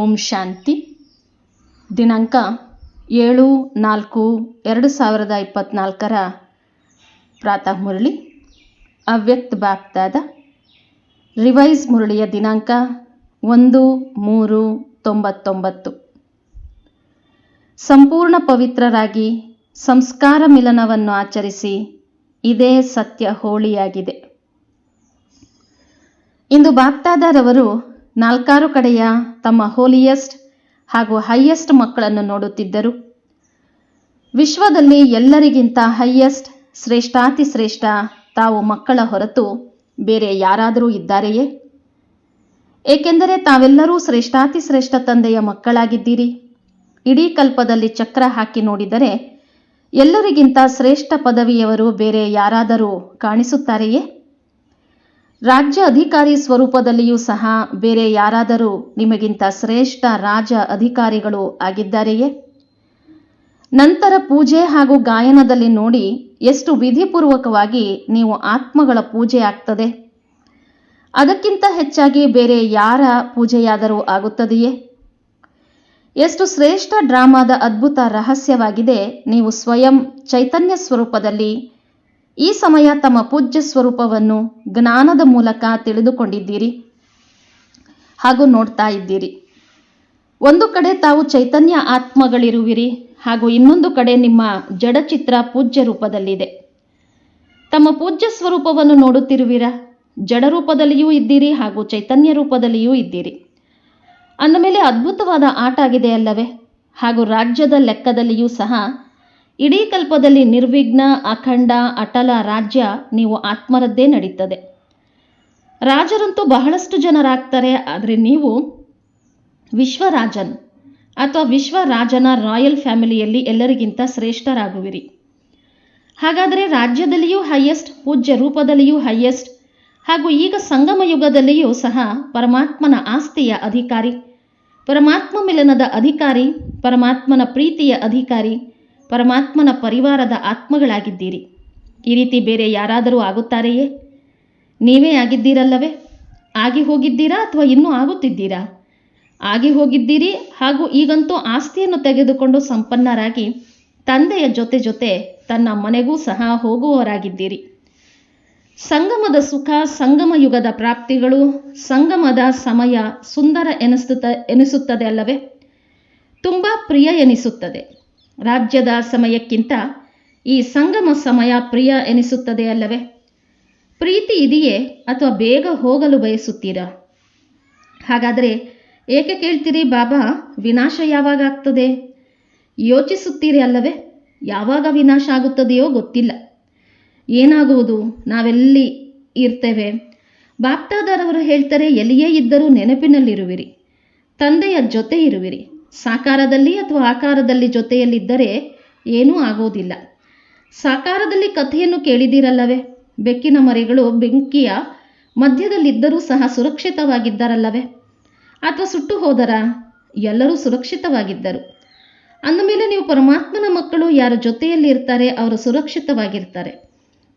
ಓಂ ಶಾಂತಿ. ದಿನಾಂಕ ಏಳು ನಾಲ್ಕು ಎರಡು ಸಾವಿರದ ಇಪ್ಪತ್ತ್ನಾಲ್ಕರ ಪ್ರಾತಃ ಮುರಳಿ. ಅವ್ಯಕ್ತ ಬಾಪ್ತಾದ. ರಿವೈಸ್ ಮುರಳಿಯ ದಿನಾಂಕ ಒಂದು ಮೂರು ತೊಂಬತ್ತೊಂಬತ್ತು. ಸಂಪೂರ್ಣ ಪವಿತ್ರರಾಗಿ ಸಂಸ್ಕಾರ ಮಿಲನವನ್ನು ಆಚರಿಸಿ ಇದೇ ಸತ್ಯ ಹೋಳಿಯಾಗಿದೆ. ಇಂದು ಬಾಪ್ದಾದರವರು ನಾಲ್ಕಾರು ಕಡೆಯ ತಮ್ಮ ಹೋಲಿಯೆಸ್ಟ್ ಹಾಗೂ ಹೈಯೆಸ್ಟ್ ಮಕ್ಕಳನ್ನು ನೋಡುತ್ತಿದ್ದರು. ವಿಶ್ವದಲ್ಲಿ ಎಲ್ಲರಿಗಿಂತ ಹೈಯೆಸ್ಟ್ ಶ್ರೇಷ್ಠಾತಿ ಶ್ರೇಷ್ಠ ತಾವು ಮಕ್ಕಳ ಹೊರತು ಬೇರೆ ಯಾರಾದರೂ ಇದ್ದಾರೆಯೇ? ಏಕೆಂದರೆ ತಾವೆಲ್ಲರೂ ಶ್ರೇಷ್ಠಾತಿ ಶ್ರೇಷ್ಠ ತಂದೆಯ ಮಕ್ಕಳಾಗಿದ್ದೀರಿ. ಇಡೀ ಕಲ್ಪದಲ್ಲಿ ಚಕ್ರ ಹಾಕಿ ನೋಡಿದರೆ ಎಲ್ಲರಿಗಿಂತ ಶ್ರೇಷ್ಠ ಪದವಿಯವರು ಬೇರೆ ಯಾರಾದರೂ ಕಾಣಿಸುತ್ತಾರೆಯೇ? ರಾಜ್ಯ ಅಧಿಕಾರಿ ಸ್ವರೂಪದಲ್ಲಿಯೂ ಸಹ ಬೇರೆ ಯಾರಾದರೂ ನಿಮಗಿಂತ ಶ್ರೇಷ್ಠ ರಾಜ ಅಧಿಕಾರಿಗಳು ಆಗಿದ್ದಾರೆಯೇ? ನಂತರ ಪೂಜೆ ಹಾಗೂ ಗಾಯನದಲ್ಲಿ ನೋಡಿ ಎಷ್ಟು ವಿಧಿಪೂರ್ವಕವಾಗಿ ನೀವು ಆತ್ಮಗಳ ಪೂಜೆ ಆಗ್ತದೆ? ಅದಕ್ಕಿಂತ ಹೆಚ್ಚಾಗಿ ಬೇರೆ ಯಾರ ಪೂಜೆಯಾದರೂ ಆಗುತ್ತದೆಯೇ? ಎಷ್ಟು ಶ್ರೇಷ್ಠ ಡ್ರಾಮಾದ ಅದ್ಭುತ ರಹಸ್ಯವಾಗಿದೆ, ನೀವು ಸ್ವಯಂ ಚೈತನ್ಯ ಸ್ವರೂಪದಲ್ಲಿ ಈ ಸಮಯ ತಮ್ಮ ಪೂಜ್ಯ ಸ್ವರೂಪವನ್ನು ಜ್ಞಾನದ ಮೂಲಕ ತಿಳಿದುಕೊಂಡಿದ್ದೀರಿ ಹಾಗೂ ನೋಡ್ತಾ ಇದ್ದೀರಿ. ಒಂದು ಕಡೆ ತಾವು ಚೈತನ್ಯ ಆತ್ಮಗಳಿರುವಿರಿ ಹಾಗೂ ಇನ್ನೊಂದು ಕಡೆ ನಿಮ್ಮ ಜಡಚಿತ್ರ ಪೂಜ್ಯ ರೂಪದಲ್ಲಿದೆ. ತಮ್ಮ ಪೂಜ್ಯ ಸ್ವರೂಪವನ್ನು ನೋಡುತ್ತಿರುವಿರ? ಜಡ ರೂಪದಲ್ಲಿಯೂ ಇದ್ದೀರಿ ಹಾಗೂ ಚೈತನ್ಯ ರೂಪದಲ್ಲಿಯೂ ಇದ್ದೀರಿ. ಅಂದಮೇಲೆ ಅದ್ಭುತವಾದ ಆಟ ಆಗಿದೆ ಅಲ್ಲವೇ? ಹಾಗೂ ರಾಜ್ಯದ ಲೆಕ್ಕದಲ್ಲಿಯೂ ಸಹ ಇಡೀ ಕಲ್ಪದಲ್ಲಿ ನಿರ್ವಿಘ್ನ, ಅಖಂಡ, ಅಟಲ ರಾಜ್ಯ ನೀವು ಆತ್ಮರದ್ದೇ ನಡೀತದೆ. ರಾಜರಂತೂ ಬಹಳಷ್ಟು ಜನರಾಗ್ತಾರೆ, ಆದರೆ ನೀವು ವಿಶ್ವರಾಜನ್ ಅಥವಾ ವಿಶ್ವರಾಜನ ರಾಯಲ್ ಫ್ಯಾಮಿಲಿಯಲ್ಲಿ ಎಲ್ಲರಿಗಿಂತ ಶ್ರೇಷ್ಠರಾಗುವಿರಿ. ಹಾಗಾದರೆ ರಾಜ್ಯದಲ್ಲಿಯೂ ಹೈಯೆಸ್ಟ್ ಪೂಜ್ಯ ರೂಪದಲ್ಲಿಯೂ ಹೈಯೆಸ್ಟ್ ಹಾಗೂ ಈಗ ಸಂಗಮ ಯುಗದಲ್ಲಿಯೂ ಸಹ ಪರಮಾತ್ಮನ ಆಸ್ತಿಯ ಅಧಿಕಾರಿ, ಪರಮಾತ್ಮ ಮಿಲನದ ಅಧಿಕಾರಿ, ಪರಮಾತ್ಮನ ಪ್ರೀತಿಯ ಅಧಿಕಾರಿ ಪರಮಾತ್ಮನ ಪರಿವಾರದ ಆತ್ಮಗಳಾಗಿದ್ದೀರಿ. ಈ ರೀತಿ ಬೇರೆ ಯಾರಾದರೂ ಆಗುತ್ತಾರೆಯೇ? ನೀವೇ ಆಗಿದ್ದೀರಲ್ಲವೇ? ಆಗಿ ಹೋಗಿದ್ದೀರಾ ಅಥವಾ ಇನ್ನೂ ಆಗುತ್ತಿದ್ದೀರಾ? ಆಗಿ ಹೋಗಿದ್ದೀರಿ ಹಾಗೂ ಈಗಂತೂ ಆಸ್ತಿಯನ್ನು ತೆಗೆದುಕೊಂಡು ಸಂಪನ್ನರಾಗಿ ತಂದೆಯ ಜೊತೆ ಜೊತೆ ತನ್ನ ಮನೆಗೂ ಸಹ ಹೋಗುವವರಾಗಿದ್ದೀರಿ. ಸಂಗಮದ ಸುಖ, ಸಂಗಮ ಯುಗದ ಪ್ರಾಪ್ತಿಗಳು, ಸಂಗಮದ ಸಮಯ ಸುಂದರ ಎನಿಸುತ್ತ, ಎನಿಸುತ್ತದೆ ಅಲ್ಲವೇ? ತುಂಬ ಪ್ರಿಯ ಎನಿಸುತ್ತದೆ. ರಾಜ್ಯದ ಸಮಯಕ್ಕಿಂತ ಈ ಸಂಗಮ ಸಮಯ ಪ್ರಿಯ ಎನಿಸುತ್ತದೆ ಅಲ್ಲವೇ? ಪ್ರೀತಿ ಇದೆಯೇ ಅಥವಾ ಬೇಗ ಹೋಗಲು ಬಯಸುತ್ತೀರಾ? ಹಾಗಾದರೆ ಏಕೆ ಕೇಳ್ತೀರಿ ಬಾಬಾ, ವಿನಾಶ ಯಾವಾಗ ಆಗ್ತದೆ? ಯೋಚಿಸುತ್ತೀರಿ ಅಲ್ಲವೇ? ಯಾವಾಗ ವಿನಾಶ ಆಗುತ್ತದೆಯೋ ಗೊತ್ತಿಲ್ಲ. ಏನಾಗುವುದು? ನಾವೆಲ್ಲಿ ಇರ್ತೇವೆ? ಬಾಪ್ತಾದಾರವರು ಹೇಳ್ತಾರೆ, ಎಲ್ಲಿಯೇ ಇದ್ದರೂ ನೆನಪಿನಲ್ಲಿರುವಿರಿ. ತಂದೆಯ ಜೊತೆ ಇರುವಿರಿ. ಸಾಕಾರದಲ್ಲಿ ಅಥವಾ ಆಕಾರದಲ್ಲಿ ಜೊತೆಯಲ್ಲಿದ್ದರೆ ಏನೂ ಆಗೋದಿಲ್ಲ. ಸಾಕಾರದಲ್ಲಿ ಕಥೆಯನ್ನು ಕೇಳಿದಿರಲ್ಲವೇ ಬೆಕ್ಕಿನ ಮರಿಗಳು ಬೆಂಕಿಯ ಮಧ್ಯದಲ್ಲಿದ್ದರೂ ಸಹ ಸುರಕ್ಷಿತವಾಗಿದ್ದರಲ್ಲವೇ? ಅಥವಾ ಸುಟ್ಟು ಹೋದರ? ಎಲ್ಲರೂ ಸುರಕ್ಷಿತವಾಗಿದ್ದರು. ಅಂದಮೇಲೆ ನೀವು ಪರಮಾತ್ಮನ ಮಕ್ಕಳು ಯಾರ ಜೊತೆಯಲ್ಲಿ ಇರ್ತಾರೆ, ಅವರು ಸುರಕ್ಷಿತವಾಗಿರ್ತಾರೆ.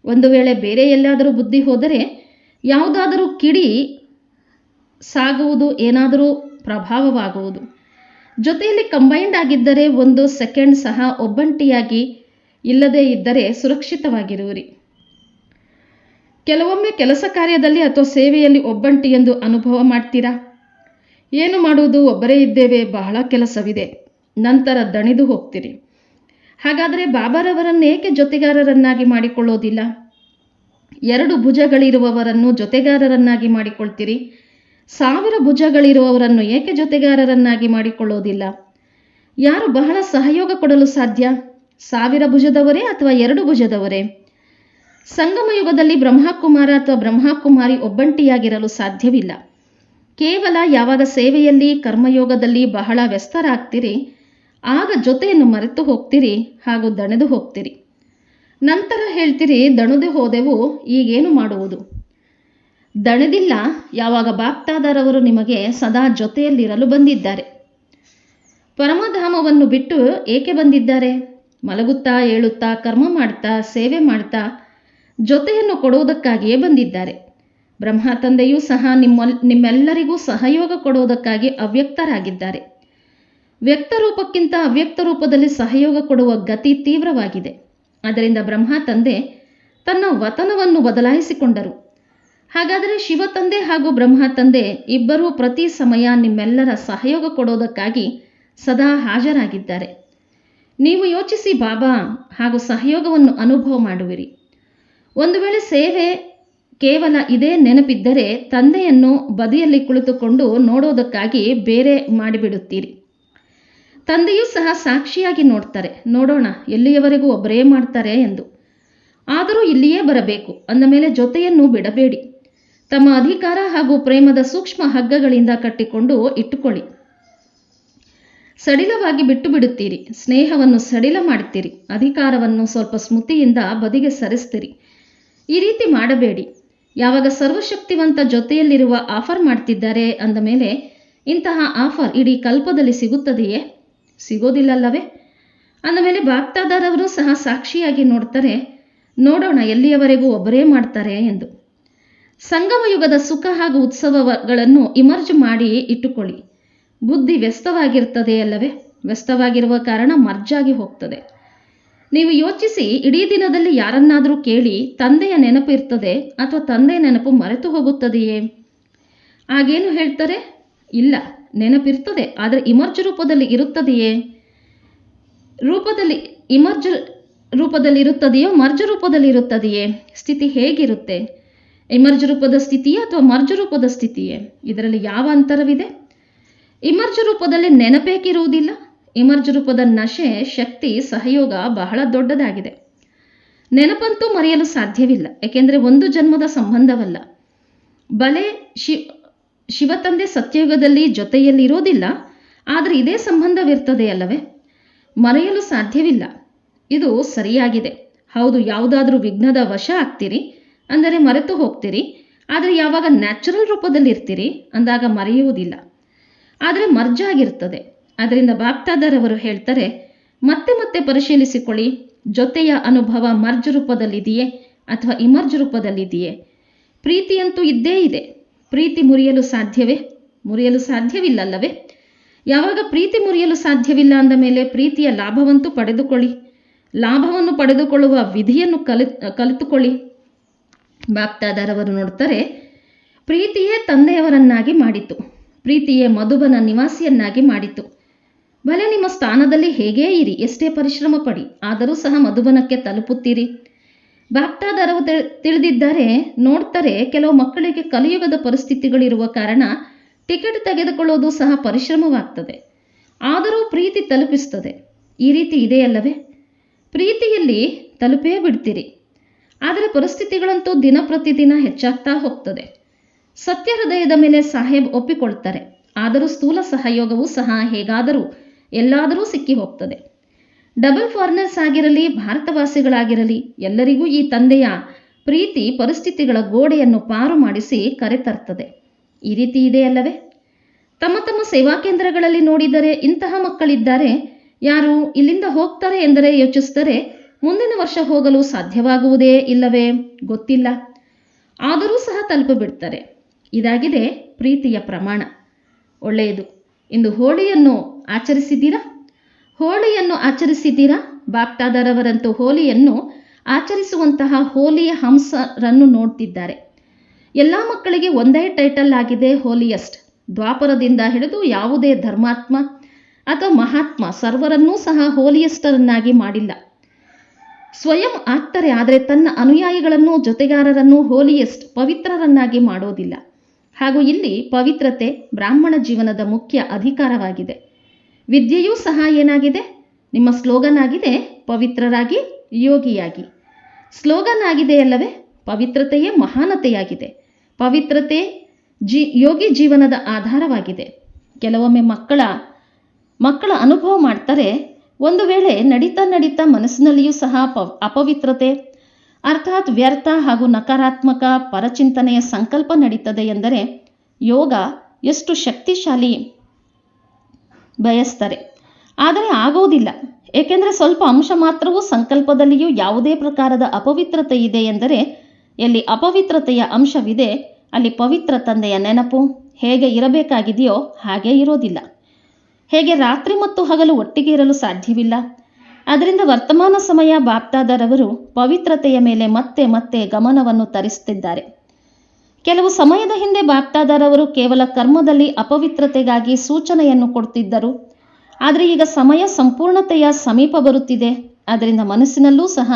ಒಂದು ವೇಳೆ ಬೇರೆ ಎಲ್ಲಾದರೂ ಬುದ್ಧಿ ಹೋದರೆ ಯಾವುದಾದರೂ ಕಿಡಿ ಸಾಗುವುದು, ಏನಾದರೂ ಪ್ರಭಾವವಾಗುವುದು. ಜೊತೆಯಲ್ಲಿ ಕಂಬೈಂಡ್ ಆಗಿದ್ದರೆ ಒಂದು ಸೆಕೆಂಡ್ ಸಹ ಒಬ್ಬಂಟಿಯಾಗಿ ಇಲ್ಲದೇ ಇದ್ದರೆ ಸುರಕ್ಷಿತವಾಗಿರುವಿರಿ. ಕೆಲವೊಮ್ಮೆ ಕೆಲಸ ಕಾರ್ಯದಲ್ಲಿ ಅಥವಾ ಸೇವೆಯಲ್ಲಿ ಒಬ್ಬಂಟಿ ಎಂದು ಅನುಭವ ಮಾಡ್ತೀರಾ? ಏನು ಮಾಡುವುದು? ಒಬ್ಬರೇ ಇದ್ದೇವೆ, ಬಹಳ ಕೆಲಸವಿದೆ. ನಂತರ ದಣಿದು ಹೋಗ್ತೀರಿ. ಹಾಗಾದರೆ ಬಾಬಾರವರನ್ನೇಕೆ ಜೊತೆಗಾರರನ್ನಾಗಿ ಮಾಡಿಕೊಳ್ಳೋದಿಲ್ಲ? ಎರಡು ಭುಜಗಳಿರುವವರನ್ನು ಜೊತೆಗಾರರನ್ನಾಗಿ ಮಾಡಿಕೊಳ್ತೀರಿ. ಸಾವಿರ ಭುಜಗಳಿರುವವರನ್ನು ಏಕೆ ಜೊತೆಗಾರರನ್ನಾಗಿ ಮಾಡಿಕೊಳ್ಳೋದಿಲ್ಲ? ಯಾರು ಬಹಳ ಸಹಯೋಗ ಕೊಡಲು ಸಾಧ್ಯ? ಸಾವಿರ ಭುಜದವರೇ ಅಥವಾ ಎರಡು ಭುಜದವರೇ? ಸಂಗಮ ಯುಗದಲ್ಲಿ ಬ್ರಹ್ಮಕುಮಾರ ಅಥವಾ ಬ್ರಹ್ಮಕುಮಾರಿ ಒಬ್ಬಂಟಿಯಾಗಿರಲು ಸಾಧ್ಯವಿಲ್ಲ. ಕೇವಲ ಯಾವಾಗ ಸೇವೆಯಲ್ಲಿ, ಕರ್ಮಯೋಗದಲ್ಲಿ ಬಹಳ ವ್ಯಸ್ತರಾಗ್ತೀರಿ, ಆಗ ಜೊತೆಯನ್ನು ಮರೆತು ಹೋಗ್ತೀರಿ, ಹಾಗೂ ದಣೆದು ಹೋಗ್ತೀರಿ. ನಂತರ ಹೇಳ್ತೀರಿ, ದಣದು ಹೋದೆವು, ಈಗೇನು ಮಾಡುವುದು? ದಣದಿಲ್ಲ. ಯಾವಾಗ ಬಾಪ್ತಾದರವರು ನಿಮಗೆ ಸದಾ ಜೊತೆಯಲ್ಲಿರಲು ಬಂದಿದ್ದಾರೆ. ಪರಮಧಾಮವನ್ನು ಬಿಟ್ಟು ಏಕೆ ಬಂದಿದ್ದಾರೆ? ಮಲಗುತ್ತಾ, ಏಳುತ್ತಾ, ಕರ್ಮ ಮಾಡ್ತಾ, ಸೇವೆ ಮಾಡ್ತಾ ಜೊತೆಯನ್ನು ಕೊಡುವುದಕ್ಕಾಗಿಯೇ ಬಂದಿದ್ದಾರೆ. ಬ್ರಹ್ಮ ತಂದೆಯೂ ಸಹ ನಿಮ್ಮ, ನಿಮ್ಮೆಲ್ಲರಿಗೂ ಸಹಯೋಗ ಕೊಡುವುದಕ್ಕಾಗಿ ಅವ್ಯಕ್ತರಾಗಿದ್ದಾರೆ. ವ್ಯಕ್ತ ರೂಪಕ್ಕಿಂತ ಅವ್ಯಕ್ತ ರೂಪದಲ್ಲಿ ಸಹಯೋಗ ಕೊಡುವ ಗತಿ ತೀವ್ರವಾಗಿದೆ. ಅದರಿಂದ ಬ್ರಹ್ಮ ತಂದೆ ತನ್ನ ವತನವನ್ನು ಬದಲಾಯಿಸಿಕೊಂಡರು. ಹಾಗಾದರೆ ಶಿವ ತಂದೆ ಹಾಗೂ ಬ್ರಹ್ಮ ತಂದೆ ಇಬ್ಬರೂ ಪ್ರತಿ ಸಮಯ ನಿಮ್ಮೆಲ್ಲರ ಸಹಯೋಗ ಕೊಡೋದಕ್ಕಾಗಿ ಸದಾ ಹಾಜರಾಗಿದ್ದಾರೆ. ನೀವು ಯೋಚಿಸಿ ಬಾಬಾ, ಹಾಗೂ ಸಹಯೋಗವನ್ನು ಅನುಭವ ಮಾಡುವಿರಿ. ಒಂದು ವೇಳೆ ಸೇವೆ ಕೇವಲ ಇದೇ ನೆನಪಿದ್ದರೆ ತಂದೆಯನ್ನು ಬದಿಯಲ್ಲಿ ಕುಳಿತುಕೊಂಡು ನೋಡೋದಕ್ಕಾಗಿ ಬೇರೆ ಮಾಡಿಬಿಡುತ್ತೀರಿ. ತಂದೆಯೂ ಸಹ ಸಾಕ್ಷಿಯಾಗಿ ನೋಡ್ತಾರೆ, ನೋಡೋಣ, ಎಲ್ಲಿಯವರೆಗೂ ಒಬ್ಬರೇ ಮಾಡ್ತಾರೆ ಎಂದು. ಆದರೂ ಇಲ್ಲಿಯೇ ಬರಬೇಕು, ಅಂದ ಮೇಲೆ ಜೊತೆಯನ್ನು ಬಿಡಬೇಡಿ. ತಮ್ಮ ಅಧಿಕಾರ ಹಾಗೂ ಪ್ರೇಮದ ಸೂಕ್ಷ್ಮ ಹಗ್ಗಗಳಿಂದ ಕಟ್ಟಿಕೊಂಡು ಇಟ್ಟುಕೊಳ್ಳಿ. ಸಡಿಲವಾಗಿ ಬಿಟ್ಟು ಬಿಡುತ್ತೀರಿ ಸ್ನೇಹವನ್ನು ಸಡಿಲ ಮಾಡುತ್ತೀರಿ. ಅಧಿಕಾರವನ್ನು ಸ್ವಲ್ಪ ಸ್ಮೃತಿಯಿಂದ ಬದಿಗೆ ಸರಿಸ್ತೀರಿ. ಈ ರೀತಿ ಮಾಡಬೇಡಿ. ಯಾವಾಗ ಸರ್ವಶಕ್ತಿವಂತ ಜೊತೆಯಲ್ಲಿರುವ ಆಫರ್ ಮಾಡ್ತಿದ್ದಾರೆ ಅಂದ ಮೇಲೆ, ಇಂತಹ ಆಫರ್ ಇಡೀ ಕಲ್ಪದಲ್ಲಿ ಸಿಗುತ್ತದೆಯೇ? ಸಿಗೋದಿಲ್ಲಲ್ಲವೇ? ಅಂದ ಮೇಲೆ ಬಾಗ್ತಾದಾರವರು ಸಹ ಸಾಕ್ಷಿಯಾಗಿ ನೋಡ್ತಾರೆ, ನೋಡೋಣ ಎಲ್ಲಿಯವರೆಗೂ ಒಬ್ಬರೇ ಮಾಡ್ತಾರೆ ಎಂದು. ಸಂಗಮ ಯುಗದ ಸುಖ ಹಾಗೂ ಉತ್ಸವಗಳನ್ನು ಇಮರ್ಜ್ ಮಾಡಿ ಇಟ್ಟುಕೊಳ್ಳಿ. ಬುದ್ಧಿ ವ್ಯಸ್ತವಾಗಿರ್ತದೆ ಅಲ್ಲವೇ? ವ್ಯಸ್ತವಾಗಿರುವ ಕಾರಣ ಮರ್ಜಾಗಿ ಹೋಗ್ತದೆ. ನೀವು ಯೋಚಿಸಿ, ಇಡೀ ದಿನದಲ್ಲಿ ಯಾರನ್ನಾದರೂ ಕೇಳಿ, ತಂದೆಯ ನೆನಪು ಇರ್ತದೆ ಅಥವಾ ತಂದೆಯ ನೆನಪು ಮರೆತು ಹೋಗುತ್ತದೆಯೇ? ಆಗೇನು ಹೇಳ್ತಾರೆ? ಇಲ್ಲ ನೆನಪಿರ್ತದೆ ಆದರೆ ಇಮರ್ಜ್ ರೂಪದಲ್ಲಿ ಇರುತ್ತದೆಯೇ? ರೂಪದಲ್ಲಿ ಇಮರ್ಜ್ ರೂಪದಲ್ಲಿ ಇರುತ್ತದೆಯೋ, ಮರ್ಜ ರೂಪದಲ್ಲಿ ಇರುತ್ತದೆಯೇ? ಸ್ಥಿತಿ ಹೇಗಿರುತ್ತೆ? ಇಮರ್ಜ್ ರೂಪದ ಸ್ಥಿತಿಯೇ ಅಥವಾ ಮರ್ಜ ರೂಪದ ಸ್ಥಿತಿಯೇ? ಇದರಲ್ಲಿ ಯಾವ ಅಂತರವಿದೆ? ಇಮರ್ಜ್ ರೂಪದಲ್ಲಿ ನೆನಪೇಕಿರುವುದಿಲ್ಲ. ಇಮರ್ಜ್ ರೂಪದ ನಶೆ, ಶಕ್ತಿ, ಸಹಯೋಗ ಬಹಳ ದೊಡ್ಡದಾಗಿದೆ. ನೆನಪಂತೂ ಮರೆಯಲು ಸಾಧ್ಯವಿಲ್ಲ. ಏಕೆಂದರೆ ಒಂದು ಜನ್ಮದ ಸಂಬಂಧವಲ್ಲ. ಬಲೆ ಶಿವ ಶಿವತಂದೆ ಸತ್ಯಯುಗದಲ್ಲಿ ಜೊತೆಯಲ್ಲಿ ಇರೋದಿಲ್ಲ ಆದರೆ ಇದೇ ಸಂಬಂಧವಿರ್ತದೆ ಅಲ್ಲವೇ? ಮರೆಯಲು ಸಾಧ್ಯವಿಲ್ಲ. ಇದು ಸರಿಯಾಗಿದೆ. ಹೌದು, ಯಾವುದಾದ್ರೂ ವಿಘ್ನದ ವಶ ಆಗ್ತೀರಿ. ಅಂದರೆ ಮರೆತು ಹೋಗ್ತೀರಿ, ಆದರೆ ಯಾವಾಗ ನ್ಯಾಚುರಲ್ ರೂಪದಲ್ಲಿ ಇರ್ತೀರಿ ಅಂದಾಗ ಮರೆಯುವುದಿಲ್ಲ. ಆದರೆ ಮರ್ಜಾಗಿರ್ತದೆ. ಅದರಿಂದ ಬಾಪ್ತಾದರವರು ಹೇಳ್ತಾರೆ, ಮತ್ತೆ ಮತ್ತೆ ಪರಿಶೀಲಿಸಿಕೊಳ್ಳಿ, ಜೊತೆಯ ಅನುಭವ ಮರ್ಜ್ ರೂಪದಲ್ಲಿದೆಯೇ ಅಥವಾ ಇಮರ್ಜ್ ರೂಪದಲ್ಲಿದೆಯೇ? ಪ್ರೀತಿಯಂತೂ ಇದ್ದೇ ಇದೆ. ಪ್ರೀತಿ ಮುರಿಯಲು ಸಾಧ್ಯವೇ? ಮುರಿಯಲು ಸಾಧ್ಯವಿಲ್ಲಲ್ಲವೇ? ಯಾವಾಗ ಪ್ರೀತಿ ಮುರಿಯಲು ಸಾಧ್ಯವಿಲ್ಲ ಅಂದ ಮೇಲೆ ಪ್ರೀತಿಯ ಲಾಭವಂತೂ ಪಡೆದುಕೊಳ್ಳಿ. ಲಾಭವನ್ನು ಪಡೆದುಕೊಳ್ಳುವ ವಿಧಿಯನ್ನು ಕಲಿ, ಕಲಿತುಕೊಳ್ಳಿ. ಬಾಪ್ತಾದರವರು ನೋಡ್ತಾರೆ ಪ್ರೀತಿಯೇ ತಂದೆಯವರನ್ನಾಗಿ ಮಾಡಿತು ಪ್ರೀತಿಯೇ ಮಧುಬನ ನಿವಾಸಿಯನ್ನಾಗಿ ಮಾಡಿತು ಭಲೆ ನಿಮ್ಮ ಸ್ಥಾನದಲ್ಲಿ ಹೇಗೇ ಇರಿ, ಎಷ್ಟೇ ಪರಿಶ್ರಮ ಪಡಿ, ಆದರೂ ಸಹ ಮಧುಬನಕ್ಕೆ ತಲುಪುತ್ತೀರಿ. ಬಾಪ್ತಾದರವು ತಿಳಿದಿದ್ದಾರೆ, ನೋಡ್ತಾರೆ, ಕೆಲವು ಮಕ್ಕಳಿಗೆ ಕಲಿಯುಗದ ಪರಿಸ್ಥಿತಿಗಳಿರುವ ಕಾರಣ ಟಿಕೆಟ್ ತೆಗೆದುಕೊಳ್ಳೋದು ಸಹ ಪರಿಶ್ರಮವಾಗ್ತದೆ. ಆದರೂ ಪ್ರೀತಿ ತಲುಪಿಸ್ತದೆ. ಈ ರೀತಿ ಇದೆಯಲ್ಲವೇ? ಪ್ರೀತಿಯಲ್ಲಿ ತಲುಪೇ ಬಿಡ್ತೀರಿ. ಆದರೆ ಪರಿಸ್ಥಿತಿಗಳಂತೂ ದಿನ ಪ್ರತಿದಿನ ಹೆಚ್ಚಾಗ್ತಾ ಹೋಗ್ತದೆ. ಸತ್ಯ ಹೃದಯದ ಮೇಲೆ ಸಾಹೇಬ್ ಒಪ್ಪಿಕೊಳ್ತಾರೆ. ಆದರೂ ಸ್ಥೂಲ ಸಹಯೋಗವೂ ಸಹ ಹೇಗಾದರೂ ಎಲ್ಲಾದರೂ ಸಿಕ್ಕಿ ಹೋಗ್ತದೆ. ಡಬಲ್ ಫಾರ್ನರ್ಸ್ ಆಗಿರಲಿ, ಭಾರತವಾಸಿಗಳಾಗಿರಲಿ, ಎಲ್ಲರಿಗೂ ಈ ತಂದೆಯ ಪ್ರೀತಿ ಪರಿಸ್ಥಿತಿಗಳ ಗೋಡೆಯನ್ನು ಪಾರು ಮಾಡಿಸಿ ಕರೆತರ್ತದೆ ಈ ರೀತಿ ಇದೆಯಲ್ಲವೇ ತಮ್ಮ ತಮ್ಮ ಸೇವಾ ಕೇಂದ್ರಗಳಲ್ಲಿ ನೋಡಿದರೆ ಇಂತಹ ಮಕ್ಕಳಿದ್ದಾರೆ. ಯಾರು ಇಲ್ಲಿಂದ ಹೋಗ್ತಾರೆ ಎಂದರೆ ಯೋಚಿಸ್ತಾರೆ. ಮುಂದಿನ ವರ್ಷ ಹೋಗಲು ಸಾಧ್ಯವಾಗುವುದೇ ಇಲ್ಲವೇ? ಗೊತ್ತಿಲ್ಲ. ಆದರೂ ಸಹ ತಲುಪಿಬಿಡ್ತಾರೆ ಇದಾಗಿದೆ ಪ್ರೀತಿಯ ಪ್ರಮಾಣ. ಒಳ್ಳೆಯದು. ಇಂದು ಹೋಳಿಯನ್ನು ಆಚರಿಸಿದ್ದೀರಾ? ಹೋಳಿಯನ್ನು ಆಚರಿಸಿದ್ದೀರಾ? ಬಾಪ್ಟಾದರವರಂತೂ ಹೋಲಿಯನ್ನು ಆಚರಿಸುವಂತಹ ಹೋಲಿಯ ಹಂಸರನ್ನು ನೋಡ್ತಿದ್ದಾರೆ. ಎಲ್ಲ ಮಕ್ಕಳಿಗೆ ಒಂದೇ ಟೈಟಲ್ ಆಗಿದೆ ಹೋಲಿಯಸ್ಟ್. ದ್ವಾಪರದಿಂದ ಹಿಡಿದು ಯಾವುದೇ ಧರ್ಮಾತ್ಮ ಅಥವಾ ಮಹಾತ್ಮ ಸರ್ವರನ್ನೂ ಸಹ ಹೋಲಿಯಸ್ಟರನ್ನಾಗಿ ಮಾಡಿಲ್ಲ. ಸ್ವಯಂ ಆಗ್ತಾರೆ ಆದರೆ ತನ್ನ ಅನುಯಾಯಿಗಳನ್ನು, ಜೊತೆಗಾರರನ್ನು ಹೋಲಿಯೆಸ್ಟ್ ಪವಿತ್ರರನ್ನಾಗಿ ಮಾಡೋದಿಲ್ಲ. ಹಾಗೂ ಇಲ್ಲಿ ಪವಿತ್ರತೆ ಬ್ರಾಹ್ಮಣ ಜೀವನದ ಮುಖ್ಯ ಅಧಿಕಾರವಾಗಿದೆ. ವಿದ್ಯೆಯೂ ಸಹ ಏನಾಗಿದೆ? ನಿಮ್ಮ ಸ್ಲೋಗನ್ ಆಗಿದೆ ಪವಿತ್ರರಾಗಿ, ಯೋಗಿಯಾಗಿ. ಸ್ಲೋಗನ್ ಆಗಿದೆಯಲ್ಲವೇ ಪವಿತ್ರತೆಯೇ ಮಹಾನತೆಯಾಗಿದೆ. ಪವಿತ್ರತೆ ಜಿ, ಯೋಗಿ ಜೀವನದ ಆಧಾರವಾಗಿದೆ. ಕೆಲವೊಮ್ಮೆ ಮಕ್ಕಳ ಮಕ್ಕಳ ಅನುಭವ ಮಾಡ್ತಾರೆ ಒಂದು ವೇಳೆ ನಡೀತಾ ನಡೀತಾ ಮನಸ್ಸಿನಲ್ಲಿಯೂ ಸಹ ಅಪವಿತ್ರತೆ, ಅರ್ಥಾತ್ ವ್ಯರ್ಥ ಹಾಗೂ ನಕಾರಾತ್ಮಕ ಪರಚಿಂತನೆಯ ಸಂಕಲ್ಪ ನಡೀತದೆ ಎಂದರೆ ಯೋಗ ಎಷ್ಟು ಶಕ್ತಿಶಾಲಿ ಬಯಸ್ತಾರೆ. ಆದರೆ ಆಗೋದಿಲ್ಲ ಏಕೆಂದರೆ ಸ್ವಲ್ಪ ಅಂಶ ಮಾತ್ರವೂ ಸಂಕಲ್ಪದಲ್ಲಿಯೂ ಯಾವುದೇ ಪ್ರಕಾರದ ಅಪವಿತ್ರತೆ ಇದೆ ಎಂದರೆ ಎಲ್ಲಿ ಅಪವಿತ್ರತೆಯ ಅಂಶವಿದೆ, ಅಲ್ಲಿ ಪವಿತ್ರ ತಂದೆಯ ನೆನಪು ಹೇಗೆ ಇರಬೇಕಾಗಿದೆಯೋ ಹಾಗೆ ಇರೋದಿಲ್ಲ. ಹೇಗೆ ರಾತ್ರಿ ಮತ್ತು ಹಗಲು ಒಟ್ಟಿಗೆ ಇರಲು ಸಾಧ್ಯವಿಲ್ಲ. ಅದರಿಂದ ವರ್ತಮಾನ ಸಮಯ ಬಾಪ್ತಾದರವರು ಪವಿತ್ರತೆಯ ಮೇಲೆ ಮತ್ತೆ ಮತ್ತೆ ಗಮನವನ್ನು ತರಿಸುತ್ತಿದ್ದಾರೆ. ಕೆಲವು ಸಮಯದ ಹಿಂದೆ ಬಾಪ್ತಾದರವರು ಕೇವಲ ಕರ್ಮದಲ್ಲಿ ಅಪವಿತ್ರತೆಗಾಗಿ ಸೂಚನೆಯನ್ನು ಕೊಡುತ್ತಿದ್ದರು ಆದರೆ ಈಗ ಸಮಯ ಸಂಪೂರ್ಣತೆಯ ಸಮೀಪ ಬರುತ್ತಿದೆ. ಅದರಿಂದ ಮನಸ್ಸಿನಲ್ಲೂ ಸಹ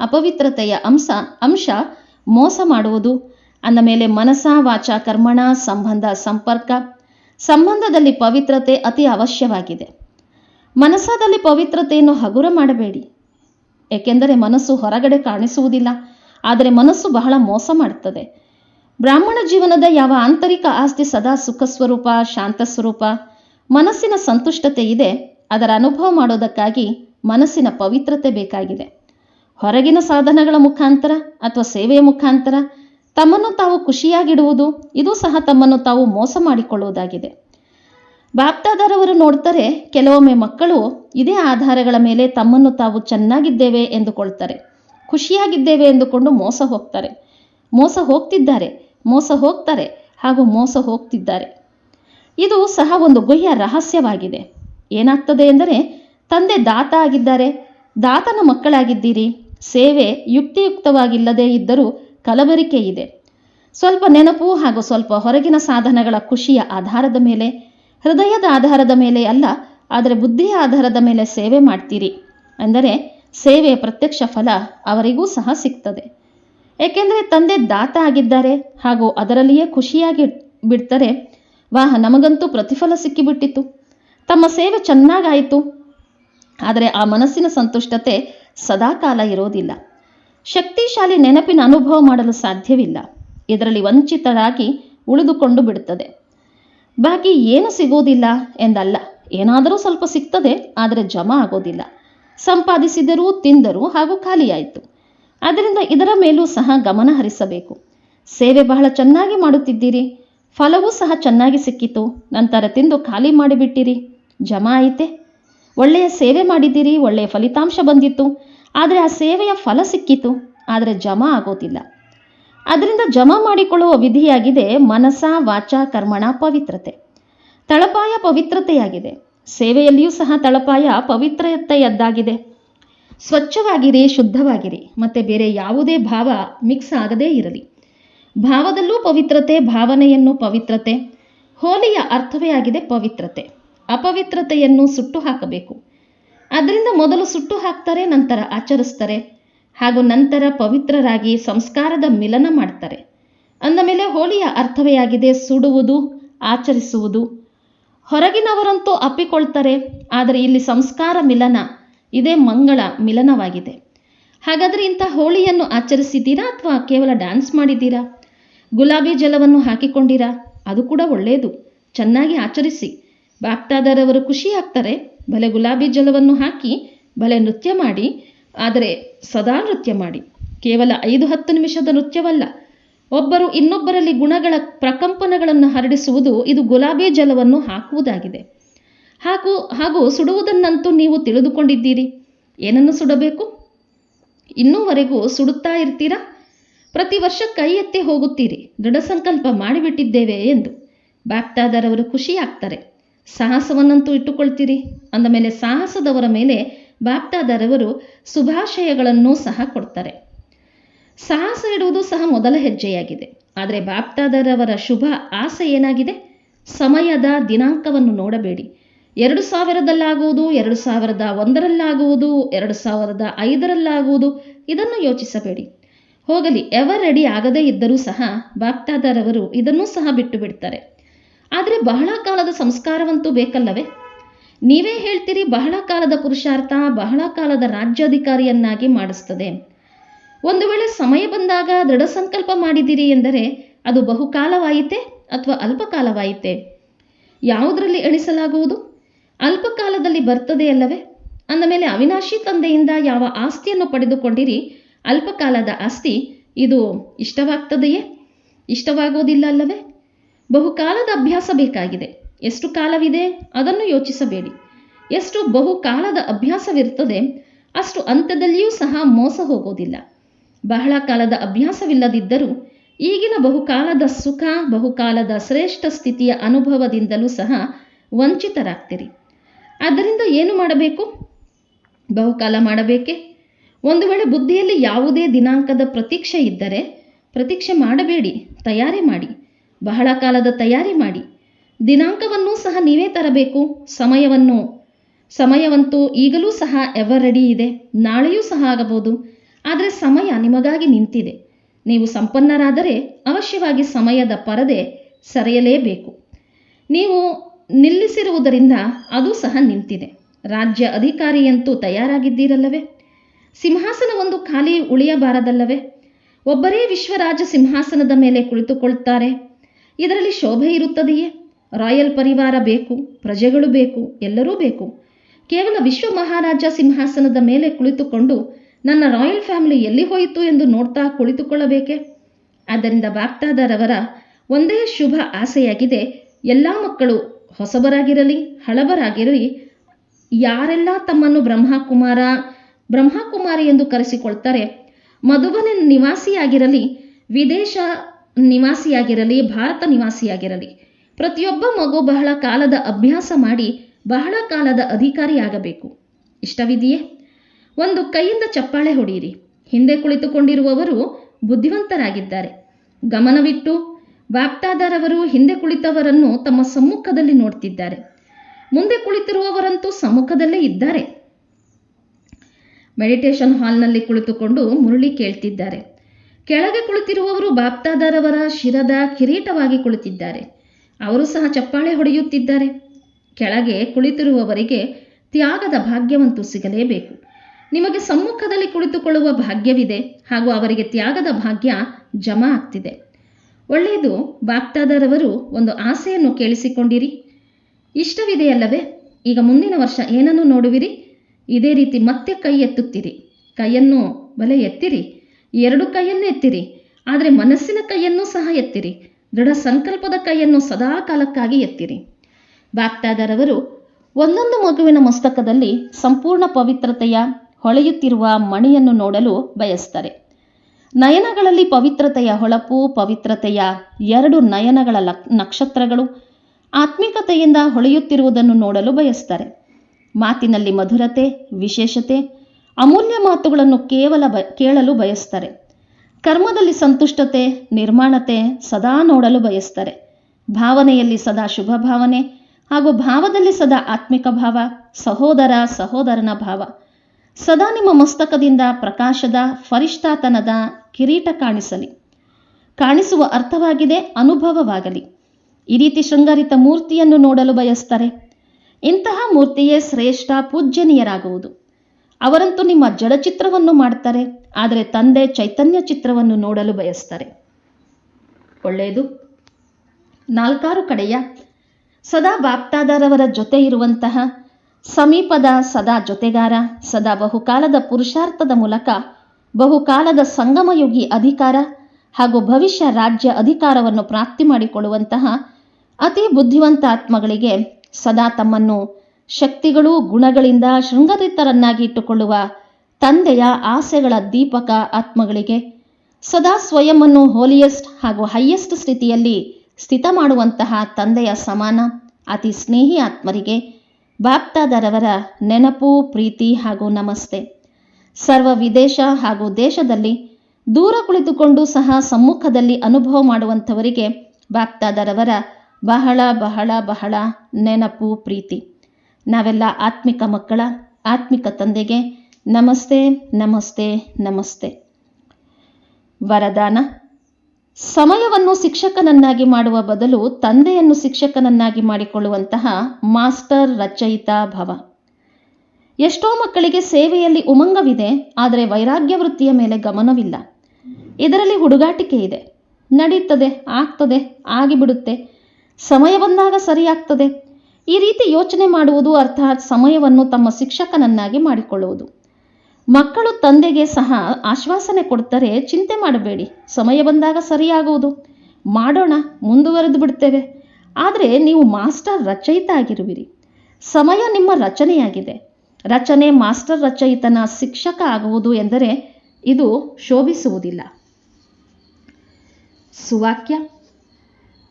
ಅಪವಿತ್ರತೆಯ ಅಂಶ ಅಂಶ ಮೋಸ ಮಾಡುವುದು. ಅಂದ ಮೇಲೆ ಮನಸ ವಾಚ, ಕರ್ಮಣ, ಸಂಬಂಧ, ಸಂಪರ್ಕ. ಸಂಬಂಧದಲ್ಲಿ ಪವಿತ್ರತೆ ಅತಿ ಅವಶ್ಯವಾಗಿದೆ. ಮನಸ್ಸಾದಲ್ಲಿ ಪವಿತ್ರತೆಯನ್ನು ಹಗುರ ಮಾಡಬೇಡಿ. ಏಕೆಂದರೆ ಮನಸ್ಸು ಹೊರಗಡೆ ಕಾಣಿಸುವುದಿಲ್ಲ, ಆದರೆ ಮನಸ್ಸು ಬಹಳ ಮೋಸ ಮಾಡುತ್ತದೆ. ಬ್ರಾಹ್ಮಣ ಜೀವನದ ಯಾವ ಆಂತರಿಕ ಆಸ್ತಿ ಸದಾ ಸುಖ ಸ್ವರೂಪ, ಶಾಂತ ಸ್ವರೂಪ, ಮನಸ್ಸಿನ ಸಂತುಷ್ಟತೆ ಇದೆ, ಅದರ ಅನುಭವ ಮಾಡೋದಕ್ಕಾಗಿ ಮನಸ್ಸಿನ ಪವಿತ್ರತೆ ಬೇಕಾಗಿದೆ. ಹೊರಗಿನ ಸಾಧನಗಳ ಮುಖಾಂತರ ಅಥವಾ ಸೇವೆಯ ಮುಖಾಂತರ ತಮ್ಮನ್ನು ತಾವು ಖುಷಿಯಾಗಿಡುವುದು, ಇದು ಸಹ ತಮ್ಮನ್ನು ತಾವು ಮೋಸ ಮಾಡಿಕೊಳ್ಳುವುದಾಗಿದೆ. ಬಾಪ್ತಾದಾರವರು ನೋಡ್ತಾರೆ, ಕೆಲವೊಮ್ಮೆ ಮಕ್ಕಳು ಇದೇ ಆಧಾರಗಳ ಮೇಲೆ ತಮ್ಮನ್ನು ತಾವು ಚೆನ್ನಾಗಿದ್ದೇವೆ ಎಂದುಕೊಳ್ತಾರೆ. ಖುಷಿಯಾಗಿದ್ದೇವೆ ಎಂದುಕೊಂಡು ಮೋಸ ಹೋಗ್ತಾರೆ. ಮೋಸ ಹೋಗ್ತಿದ್ದಾರೆ, ಮೋಸ ಹೋಗ್ತಾರೆ ಹಾಗೂ ಮೋಸ ಹೋಗ್ತಿದ್ದಾರೆ. ಇದು ಸಹ ಒಂದು ಗುಹ್ಯ ರಹಸ್ಯವಾಗಿದೆ. ಏನಾಗ್ತದೆ ಎಂದರೆ, ತಂದೆ ದಾತ ಆಗಿದ್ದಾರೆ, ದಾತನ ಮಕ್ಕಳಾಗಿದ್ದೀರಿ, ಸೇವೆ ಯುಕ್ತಿಯುಕ್ತವಾಗಿಲ್ಲದೇ ಇದ್ದರೂ ಕಲಬರಿಕೆ ಇದೆ. ಸ್ವಲ್ಪ ನೆನಪು ಹಾಗೂ ಸ್ವಲ್ಪ ಹೊರಗಿನ ಸಾಧನಗಳ ಖುಷಿಯ ಆಧಾರದ ಮೇಲೆ, ಹೃದಯದ ಆಧಾರದ ಮೇಲೆ ಅಲ್ಲ, ಆದರೆ ಬುದ್ಧಿಯ ಆಧಾರದ ಮೇಲೆ ಸೇವೆ ಮಾಡ್ತೀರಿ ಅಂದರೆ ಸೇವೆಯ ಪ್ರತ್ಯಕ್ಷ ಫಲ ಅವರಿಗೂ ಸಹ ಸಿಗ್ತದೆ. ಏಕೆಂದರೆ ತಂದೆ ದಾತ ಆಗಿದ್ದಾರೆ ಹಾಗೂ ಅದರಲ್ಲಿಯೇ ಖುಷಿಯಾಗಿ ಬಿಡ್ತಾರೆ, ವಾಹ, ನಮಗಂತೂ ಪ್ರತಿಫಲ ಸಿಕ್ಕಿಬಿಟ್ಟಿತು. ತಮ್ಮ ಸೇವೆ ಚೆನ್ನಾಗಾಯಿತು, ಆದರೆ ಆ ಮನಸ್ಸಿನ ಸಂತುಷ್ಟತೆ ಸದಾಕಾಲ ಇರೋದಿಲ್ಲ. ಶಕ್ತಿಶಾಲಿ ನೆನಪಿನ ಅನುಭವ ಮಾಡಲು ಸಾಧ್ಯವಿಲ್ಲ. ಇದರಲ್ಲಿ ವಂಚಿತರಾಗಿ ಉಳಿದುಕೊಂಡು ಬಿಡುತ್ತದೆ. ಬಾಕಿ ಏನು ಸಿಗೋದಿಲ್ಲ ಎಂದಲ್ಲ. ಏನಾದರೂ ಸ್ವಲ್ಪ ಸಿಗ್ತದೆ, ಆದರೆ ಜಮಾ ಆಗೋದಿಲ್ಲ. ಸಂಪಾದಿಸಿದರೂ, ತಿಂದರೂ ಹಾಗೂ ಖಾಲಿಯಾಯಿತು. ಅದರಿಂದ ಇದರ ಮೇಲೂ ಸಹ ಗಮನ ಹರಿಸಬೇಕು. ಸೇವೆ ಬಹಳ ಚೆನ್ನಾಗಿ ಮಾಡುತ್ತಿದ್ದೀರಿ. ಫಲವೂ ಸಹ ಚೆನ್ನಾಗಿ ಸಿಕ್ಕಿತು. ನಂತರ ತಿಂದು ಖಾಲಿ ಮಾಡಿಬಿಟ್ಟಿರಿ. ಜಮಾ ಆಯಿತೆ. ಒಳ್ಳೆಯ ಸೇವೆ ಮಾಡಿದ್ದೀರಿ, ಒಳ್ಳೆಯ ಫಲಿತಾಂಶ ಬಂದಿತ್ತು. ಆದರೆ ಆ ಸೇವೆಯ ಫಲ ಸಿಕ್ಕಿತು, ಆದರೆ ಜಮಾ ಆಗೋದಿಲ್ಲ. ಅದರಿಂದ ಜಮಾ ಮಾಡಿಕೊಳ್ಳುವ ವಿಧಿಯಾಗಿದೆ ಮನಸ, ವಾಚ, ಕರ್ಮಣ, ಪವಿತ್ರತೆ. ತಳಪಾಯ ಪವಿತ್ರತೆಯಾಗಿದೆ. ಸೇವೆಯಲ್ಲಿಯೂ ಸಹ ತಳಪಾಯ ಪವಿತ್ರತೆಯದ್ದಾಗಿದೆ. ಸ್ವಚ್ಛವಾಗಿರಿ, ಶುದ್ಧವಾಗಿರಿ, ಮತ್ತೆ ಬೇರೆ ಯಾವುದೇ ಭಾವ ಮಿಕ್ಸ್ ಆಗದೇ ಇರಲಿ. ಭಾವದಲ್ಲೂ ಪವಿತ್ರತೆ, ಭಾವನೆಯನ್ನು ಪವಿತ್ರತೆ. ಹೋಲಿಯ ಅರ್ಥವೇ ಆಗಿದೆ ಪವಿತ್ರತೆ. ಅಪವಿತ್ರತೆಯನ್ನು ಸುಟ್ಟು ಹಾಕಬೇಕು. ಅದರಿಂದ ಮೊದಲು ಸುಟ್ಟು ಹಾಕ್ತಾರೆ, ನಂತರ ಆಚರಿಸ್ತಾರೆ. ಹಾಗೂ ನಂತರ ಪವಿತ್ರರಾಗಿ ಸಂಸ್ಕಾರದ ಮಿಲನ ಮಾಡ್ತಾರೆ. ಅಂದ ಮೇಲೆ ಹೋಳಿಯ ಅರ್ಥವೇ ಆಗಿದೆ ಸುಡುವುದು, ಆಚರಿಸುವುದು. ಹೊರಗಿನವರಂತೂ ಅಪ್ಪಿಕೊಳ್ತಾರೆ, ಆದರೆ ಇಲ್ಲಿ ಸಂಸ್ಕಾರ ಮಿಲನ, ಇದೇ ಮಂಗಳ ಮಿಲನವಾಗಿದೆ. ಹಾಗಾದರೆ ಇಂಥ ಹೋಳಿಯನ್ನು ಆಚರಿಸಿದ್ದೀರಾ ಅಥವಾ ಕೇವಲ ಡ್ಯಾನ್ಸ್ ಮಾಡಿದ್ದೀರಾ? ಗುಲಾಬಿ ಜಲವನ್ನು ಹಾಕಿಕೊಂಡಿರಾ? ಅದು ಕೂಡ ಒಳ್ಳೆಯದು ಚೆನ್ನಾಗಿ ಆಚರಿಸಿ. ಬಾಕ್ತಾದರವರು ಖುಷಿ ಆಗ್ತಾರೆ. ಭಲೆ ಗುಲಾಬಿ ಜಲವನ್ನು ಹಾಕಿ ಭಲೆ ನೃತ್ಯ ಮಾಡಿ, ಆದರೆ ಸದಾ ನೃತ್ಯ ಮಾಡಿ. ಕೇವಲ ಐದು ಹತ್ತು ನಿಮಿಷದ ನೃತ್ಯವಲ್ಲ, ಒಬ್ಬರು ಇನ್ನೊಬ್ಬರಲ್ಲಿ ಗುಣಗಳ ಪ್ರಕಂಪನಗಳನ್ನು ಹರಡಿಸುವುದು ಇದು ಗುಲಾಬಿ ಜಲವನ್ನು ಹಾಕುವುದಾಗಿದೆ. ಹಾಗೂ ಹಾಗೂ ಸುಡುವುದನ್ನಂತೂ ನೀವು ತಿಳಿದುಕೊಂಡಿದ್ದೀರಿ. ಏನನ್ನು ಸುಡಬೇಕು? ಇನ್ನೂವರೆಗೂ ಸುಡುತ್ತಾ ಇರ್ತೀರಾ? ಪ್ರತಿ ವರ್ಷ ಕೈ ಎತ್ತಿ ಹೋಗುತ್ತೀರಿ. ದೃಢ ಸಂಕಲ್ಪ ಮಾಡಿಬಿಟ್ಟಿದ್ದೇವೆ ಎಂದು. ಬಾಪ್ತಾದರವರು ಖುಷಿಯಾಗ್ತಾರೆ. ಸಾಹಸವನ್ನಂತೂ ಇಟ್ಟುಕೊಳ್ತೀರಿ. ಅಂದ ಮೇಲೆ ಸಾಹಸದವರ ಮೇಲೆ ಬಾಪ್ಟಾದರವರು ಶುಭಾಶಯಗಳನ್ನು ಸಹ ಕೊಡ್ತಾರೆ. ಸಾಹಸ ಇಡುವುದು ಸಹ ಮೊದಲ ಹೆಜ್ಜೆಯಾಗಿದೆ. ಆದರೆ ಬಾಪ್ಟಾದರವರ ಶುಭ ಆಸೆ ಏನಾಗಿದೆ? ಸಮಯದ ದಿನಾಂಕವನ್ನು ನೋಡಬೇಡಿ. ಎರಡು ಸಾವಿರದಲ್ಲಾಗುವುದು, ಎರಡು ಸಾವಿರದ ಒಂದರಲ್ಲಾಗುವುದು, ಎರಡು ಸಾವಿರದ ಐದರಲ್ಲಾಗುವುದು, ಇದನ್ನು ಯೋಚಿಸಬೇಡಿ. ಹೋಗಲಿ ಎವರ್ ರೆಡಿ ಆಗದೇ ಇದ್ದರೂ ಸಹ ಬಾಪ್ಟಾದರವರು ಇದನ್ನೂ ಸಹ ಬಿಟ್ಟು ಬಿಡ್ತಾರೆ. ಆದರೆ ಬಹಳ ಕಾಲದ ಸಂಸ್ಕಾರವಂತೂ ಬೇಕಲ್ಲವೇ? ನೀವೇ ಹೇಳ್ತೀರಿ ಬಹಳ ಕಾಲದ ಪುರುಷಾರ್ಥ, ಬಹಳ ಕಾಲದ ರಾಜ್ಯಾಧಿಕಾರಿಯನ್ನಾಗಿ ಮಾಡಿಸ್ತದೆ. ಒಂದು ವೇಳೆ ಸಮಯ ಬಂದಾಗ ದೃಢ ಸಂಕಲ್ಪ ಮಾಡಿದ್ದೀರಿ ಎಂದರೆ ಅದು ಬಹುಕಾಲವಾಯಿತೆ ಅಥವಾ ಅಲ್ಪಕಾಲವಾಯಿತೆ? ಯಾವುದರಲ್ಲಿ ಎಣಿಸಲಾಗುವುದು? ಅಲ್ಪಕಾಲದಲ್ಲಿ ಬರ್ತದೆ ಅಲ್ಲವೇ? ಅಂದ ಮೇಲೆ ಅವಿನಾಶಿ ತಂದೆಯಿಂದ ಯಾವ ಆಸ್ತಿಯನ್ನು ಪಡೆದುಕೊಂಡಿರಿ? ಅಲ್ಪಕಾಲದ ಆಸ್ತಿ ಇದು ಇಷ್ಟವಾಗ್ತದೆಯೇ? ಇಷ್ಟವಾಗೋದಿಲ್ಲ ಅಲ್ಲವೇ? ಬಹುಕಾಲದ ಅಭ್ಯಾಸ ಬೇಕಾಗಿದೆ. ಎಷ್ಟು ಕಾಲವಿದೆ? ಅದನ್ನು ಯೋಚಿಸಬೇಡಿ. ಎಷ್ಟು ಬಹುಕಾಲದ ಅಭ್ಯಾಸವಿರುತ್ತದೆ, ಅಷ್ಟು ಅಂತ್ಯದಲ್ಲಿಯೂ ಸಹ ಮೋಸ ಹೋಗೋದಿಲ್ಲ. ಬಹಳ ಕಾಲದ ಅಭ್ಯಾಸವಿಲ್ಲದಿದ್ದರೂ ಈಗಿನ ಬಹುಕಾಲದ ಸುಖ, ಬಹುಕಾಲದ ಶ್ರೇಷ್ಠ ಸ್ಥಿತಿಯ ಅನುಭವದಿಂದಲೂ ಸಹ ವಂಚಿತರಾಗ್ತೀರಿ. ಆದ್ದರಿಂದ ಏನು ಮಾಡಬೇಕು? ಬಹುಕಾಲ ಮಾಡಬೇಕೆ? ಒಂದು ವೇಳೆ ಬುದ್ಧಿಯಲ್ಲಿ ಯಾವುದೇ ದಿನಾಂಕದ ಪ್ರತೀಕ್ಷೆ ಇದ್ದರೆ ಪ್ರತೀಕ್ಷೆ ಮಾಡಬೇಡಿ, ತಯಾರಿ ಮಾಡಿ. ಬಹಳ ಕಾಲದ ತಯಾರಿ ಮಾಡಿ. ದಿನಾಂಕವನ್ನೂ ಸಹ ನೀವೇ ತರಬೇಕು. ಸಮಯವನ್ನು, ಸಮಯವಂತೂ ಈಗಲೂ ಸಹ ಎವರ್ ರೆಡಿ ಇದೆ. ನಾಳೆಯೂ ಸಹ ಆಗಬಹುದು. ಆದರೆ ಸಮಯ ನಿಮಗಾಗಿ ನಿಂತಿದೆ. ನೀವು ಸಂಪನ್ನರಾದರೆ ಅವಶ್ಯವಾಗಿ ಸಮಯದ ಪರದೆ ಸರಿಯಲೇಬೇಕು. ನೀವು ನಿಲ್ಲಿಸಿರುವುದರಿಂದ ಅದು ಸಹ ನಿಂತಿದೆ. ರಾಜ್ಯ ಅಧಿಕಾರಿಯಂತೂ ತಯಾರಾಗಿದ್ದೀರಲ್ಲವೇ? ಸಿಂಹಾಸನ ಒಂದು ಖಾಲಿ ಉಳಿಯಬಾರದಲ್ಲವೇ? ಒಬ್ಬರೇ ವಿಶ್ವರಾಜ ಸಿಂಹಾಸನದ ಮೇಲೆ ಕುಳಿತುಕೊಳ್ತಾರೆ. ಇದರಲ್ಲಿ ಶೋಭೆ ಇರುತ್ತದೆಯೇ? ರಾಯಲ್ ಪರಿವಾರ ಬೇಕು, ಪ್ರಜೆಗಳು ಬೇಕು, ಎಲ್ಲರೂ ಬೇಕು. ಕೇವಲ ವಿಶ್ವ ಮಹಾರಾಜ ಸಿಂಹಾಸನದ ಮೇಲೆ ಕುಳಿತುಕೊಂಡು ನನ್ನ ರಾಯಲ್ ಫ್ಯಾಮಿಲಿ ಎಲ್ಲಿ ಹೋಯಿತು ಎಂದು ನೋಡ್ತಾ ಕುಳಿತುಕೊಳ್ಳಬೇಕೆ? ಆದ್ದರಿಂದ ಬಾಗ್ದಾದರವರ ಒಂದೇ ಶುಭ ಆಸೆಯಾಗಿದೆ, ಎಲ್ಲ ಮಕ್ಕಳು ಹೊಸಬರಾಗಿರಲಿ, ಹಳಬರಾಗಿರಲಿ, ಯಾರೆಲ್ಲ ತಮ್ಮನ್ನು ಬ್ರಹ್ಮಕುಮಾರ, ಬ್ರಹ್ಮಕುಮಾರಿ ಎಂದು ಕರೆಸಿಕೊಳ್ತಾರೆ ಮಧುಬನ ನಿವಾಸಿಯಾಗಿರಲಿ, ವಿದೇಶ ನಿವಾಸಿಯಾಗಿರಲಿ, ಭಾರತ ನಿವಾಸಿಯಾಗಿರಲಿ. ಪ್ರತಿಯೊಬ್ಬ ಮಗು ಬಹಳ ಕಾಲದ ಅಭ್ಯಾಸ ಮಾಡಿ ಬಹಳ ಕಾಲದ ಅಧಿಕಾರಿಯಾಗಬೇಕು. ಇಷ್ಟವಿದೆಯೇ? ಒಂದು ಕೈಯಿಂದ ಚಪ್ಪಾಳೆ ಹೊಡೆಯಿರಿ. ಹಿಂದೆ ಕುಳಿತುಕೊಂಡಿರುವವರು ಬುದ್ಧಿವಂತರಾಗಿದ್ದಾರೆ. ಗಮನವಿಟ್ಟು ವ್ಯಾಪ್ತಾದಾರವರು ಹಿಂದೆ ಕುಳಿತವರನ್ನು ತಮ್ಮ ಸಮ್ಮುಖದಲ್ಲಿ ನೋಡ್ತಿದ್ದಾರೆ. ಮುಂದೆ ಕುಳಿತಿರುವವರಂತೂ ಸಮ್ಮುಖದಲ್ಲೇ ಇದ್ದಾರೆ. ಮೆಡಿಟೇಷನ್ ಹಾಲ್ನಲ್ಲಿ ಕುಳಿತುಕೊಂಡು ಮುರಳಿ ಕೇಳ್ತಿದ್ದಾರೆ. ಕೆಳಗೆ ಕುಳಿತಿರುವವರು ಬಾಪ್ತಾದಾರವರ ಶಿರದ ಕಿರೀಟವಾಗಿ ಕುಳಿತಿದ್ದಾರೆ. ಅವರು ಸಹ ಚಪ್ಪಾಳೆ ಹೊಡೆಯುತ್ತಿದ್ದಾರೆ. ಕೆಳಗೆ ಕುಳಿತಿರುವವರಿಗೆ ತ್ಯಾಗದ ಭಾಗ್ಯವಂತೂ ಸಿಗಲೇಬೇಕು. ನಿಮಗೆ ಸಮ್ಮುಖದಲ್ಲಿ ಕುಳಿತುಕೊಳ್ಳುವ ಭಾಗ್ಯವಿದೆ ಹಾಗೂ ಅವರಿಗೆ ತ್ಯಾಗದ ಭಾಗ್ಯ ಜಮಾ ಆಗ್ತಿದೆ. ಒಳ್ಳೆಯದು, ಬಾಪ್ತಾದರವರು ಒಂದು ಆಸೆಯನ್ನು ಕೇಳಿಸಿಕೊಂಡಿರಿ. ಇಷ್ಟವಿದೆಯಲ್ಲವೇ? ಈಗ ಮುಂದಿನ ವರ್ಷ ಏನನ್ನು ನೋಡುವಿರಿ? ಇದೇ ರೀತಿ ಮತ್ತೆ ಕೈ ಎತ್ತುತ್ತೀರಿ. ಕೈಯನ್ನು ಬಲೆ ಎತ್ತಿರಿ ಎರಡು ಕೈಯನ್ನು ಎತ್ತಿರಿ, ಆದರೆ ಮನಸ್ಸಿನ ಕೈಯನ್ನು ಸಹ ಎತ್ತಿರಿ, ದೃಢ ಸಂಕಲ್ಪದ ಕೈಯನ್ನು ಸದಾ ಕಾಲಕ್ಕಾಗಿ ಎತ್ತಿರಿ. ಅವರು ಒಂದೊಂದು ಮಗುವಿನ ಮಸ್ತಕದಲ್ಲಿ ಸಂಪೂರ್ಣ ಪವಿತ್ರತೆಯ ಹೊಳೆಯುತ್ತಿರುವ ಮಣಿಯನ್ನು ನೋಡಲು ಬಯಸ್ತಾರೆ. ನಯನಗಳಲ್ಲಿ ಪವಿತ್ರತೆಯ ಹೊಳಪು, ಪವಿತ್ರತೆಯ ಎರಡು ನಯನಗಳ ನಕ್ಷತ್ರಗಳು ಆತ್ಮಿಕತೆಯಿಂದ ಹೊಳೆಯುತ್ತಿರುವುದನ್ನು ನೋಡಲು ಬಯಸ್ತಾರೆ. ಮಾತಿನಲ್ಲಿ ಮಧುರತೆ, ವಿಶೇಷತೆ ಅಮೂಲ್ಯ ಮಾತುಗಳನ್ನು ಕೇವಲ ಬ, ಕೇಳಲು ಬಯಸ್ತಾರೆ. ಕರ್ಮದಲ್ಲಿ ಸಂತುಷ್ಟತೆ, ನಿರ್ಮಾಣತೆ ಸದಾ ನೋಡಲು ಬಯಸ್ತಾರೆ. ಭಾವನೆಯಲ್ಲಿ ಸದಾ ಶುಭ ಭಾವನೆ ಹಾಗೂ ಭಾವದಲ್ಲಿ ಸದಾ ಆತ್ಮಿಕ ಭಾವ, ಸಹೋದರ ಸಹೋದರನ ಭಾವ. ಸದಾ ನಿಮ್ಮ ಮಸ್ತಕದಿಂದ ಪ್ರಕಾಶದ, ಫರಿಷ್ಠಾತನದ ಕಿರೀಟ ಕಾಣಿಸಲಿ. ಕಾಣಿಸುವ ಅರ್ಥವಾಗಿದೆ ಅನುಭವವಾಗಲಿ. ಈ ರೀತಿ ಶೃಂಗಾರಿತ ಮೂರ್ತಿಯನ್ನು ನೋಡಲು ಬಯಸ್ತಾರೆ. ಇಂತಹ ಮೂರ್ತಿಯೇ ಶ್ರೇಷ್ಠ, ಪೂಜ್ಯನೀಯರಾಗುವುದು. ಅವರಂತೂ ನಿಮ್ಮ ಜಡಚಿತ್ರವನ್ನು ಮಾಡ್ತಾರೆ, ಆದರೆ ತಂದೆ ಚೈತನ್ಯ ಚಿತ್ರವನ್ನು ನೋಡಲು ಬಯಸ್ತಾರೆ. ಒಳ್ಳೆಯದು. ನಾಲ್ಕಾರು ಕಡೆಯ ಸದಾ ಬಾಪ್ತಾದಾರವರ ಜೊತೆ ಇರುವಂತಹ ಸಮೀಪದ ಸದಾ ಜೊತೆಗಾರ, ಸದಾ ಬಹುಕಾಲದ ಪುರುಷಾರ್ಥದ ಮೂಲಕ ಬಹುಕಾಲದ ಸಂಗಮಯುಗಿ ಅಧಿಕಾರ ಹಾಗೂ ಭವಿಷ್ಯ ರಾಜ್ಯ ಅಧಿಕಾರವನ್ನು ಪ್ರಾಪ್ತಿ ಮಾಡಿಕೊಳ್ಳುವಂತಹ ಅತಿ ಬುದ್ಧಿವಂತ ಆತ್ಮಗಳಿಗೆ ಸದಾ ತಮ್ಮನ್ನು ಶಕ್ತಿಗಳು ಗುಣಗಳಿಂದ ಶೃಂಗರಿತರನ್ನಾಗಿ ಇಟ್ಟುಕೊಳ್ಳುವ ತಂದೆಯ ಆಸೆಗಳ ದೀಪಕ ಆತ್ಮಗಳಿಗೆ ಸದಾ ಸ್ವಯಂವನ್ನು ಹೋಲಿಯೆಸ್ಟ್ ಹಾಗೂ ಹೈಯೆಸ್ಟ್ ಸ್ಥಿತಿಯಲ್ಲಿ ಸ್ಥಿತ ಮಾಡುವಂತಹ ತಂದೆಯ ಸಮಾನ, ಅತಿ ಸ್ನೇಹಿ ಆತ್ಮರಿಗೆ ಬಾಪ್ತಾದರವರ ನೆನಪು, ಪ್ರೀತಿ ಹಾಗೂ ನಮಸ್ತೆ. ಸರ್ವ ವಿದೇಶ ಹಾಗೂ ದೇಶದಲ್ಲಿ ದೂರ ಕುಳಿತುಕೊಂಡು ಸಹ ಸಮ್ಮುಖದಲ್ಲಿ ಅನುಭವ ಮಾಡುವಂಥವರಿಗೆ ಬಾಪ್ತಾದರವರ ಬಹಳ ಬಹಳ ಬಹಳ ನೆನಪು, ಪ್ರೀತಿ. ನಾವೆಲ್ಲ ಆತ್ಮಿಕ ಮಕ್ಕಳ, ಆತ್ಮಿಕ ತಂದೆಗೆ ನಮಸ್ತೆ ನಮಸ್ತೆ ನಮಸ್ತೆ. ವರದಾನ. ಸಮಯವನ್ನು ಶಿಕ್ಷಕನನ್ನಾಗಿ ಮಾಡುವ ಬದಲು ತಂದೆಯನ್ನು ಶಿಕ್ಷಕನನ್ನಾಗಿ ಮಾಡಿಕೊಳ್ಳುವಂತಹ ಮಾಸ್ಟರ್ ರಚಯಿತಾ ಭವ. ಎಷ್ಟೋ ಮಕ್ಕಳಿಗೆ ಸೇವೆಯಲ್ಲಿ ಉಮಂಗವಿದೆ, ಆದರೆ ವೈರಾಗ್ಯ ವೃತ್ತಿಯ ಮೇಲೆ ಗಮನವಿಲ್ಲ. ಇದರಲ್ಲಿ ಹುಡುಗಾಟಿಕೆ ಇದೆ. ನಡೀತದೆ, ಆಗ್ತದೆ, ಆಗಿಬಿಡುತ್ತೆ. ಸಮಯ ಬಂದಾಗ ಸರಿಯಾಗ್ತದೆ. ಈ ರೀತಿ ಯೋಚನೆ ಮಾಡುವುದು ಅರ್ಥಾತ್ ಸಮಯವನ್ನು ತಮ್ಮ ಶಿಕ್ಷಕನನ್ನಾಗಿ ಮಾಡಿಕೊಳ್ಳುವುದು. ಮಕ್ಕಳು ತಂದೆಗೆ ಸಹ ಆಶ್ವಾಸನೆ ಕೊಡ್ತಾರೆ, ಚಿಂತೆ ಮಾಡಬೇಡಿ, ಸಮಯ ಬಂದಾಗ ಸರಿಯಾಗುವುದು. ಮಾಡೋಣ, ಮುಂದುವರೆದು ಬಿಡ್ತೇವೆ. ಆದರೆ ನೀವು ಮಾಸ್ಟರ್ ರಚಯಿತ ಆಗಿರುವಿರಿ. ಸಮಯ ನಿಮ್ಮ ರಚನೆಯಾಗಿದೆ. ರಚನೆ ಮಾಸ್ಟರ್ ರಚಯಿತನ ಶಿಕ್ಷಕ ಆಗುವುದು ಎಂದರೆ ಇದು ಶೋಭಿಸುವುದಿಲ್ಲ. ಸುವಾಕ್ಯ.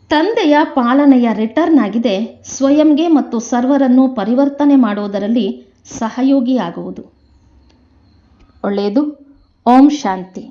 ತಂದೆಯ ಪಾಲನೆಯ ರಿಟರ್ನ್ ಆಗಿದೆ. ಸ್ವಯಂಗೆ ಮತ್ತು ಸರ್ವರನ್ನು ಪರಿವರ್ತನೆ ಮಾಡುವುದರಲ್ಲಿ ಸಹಯೋಗಿಯಾಗುವುದು. ಒಳ್ಳೆಯದು. ಓಂ ಶಾಂತಿ.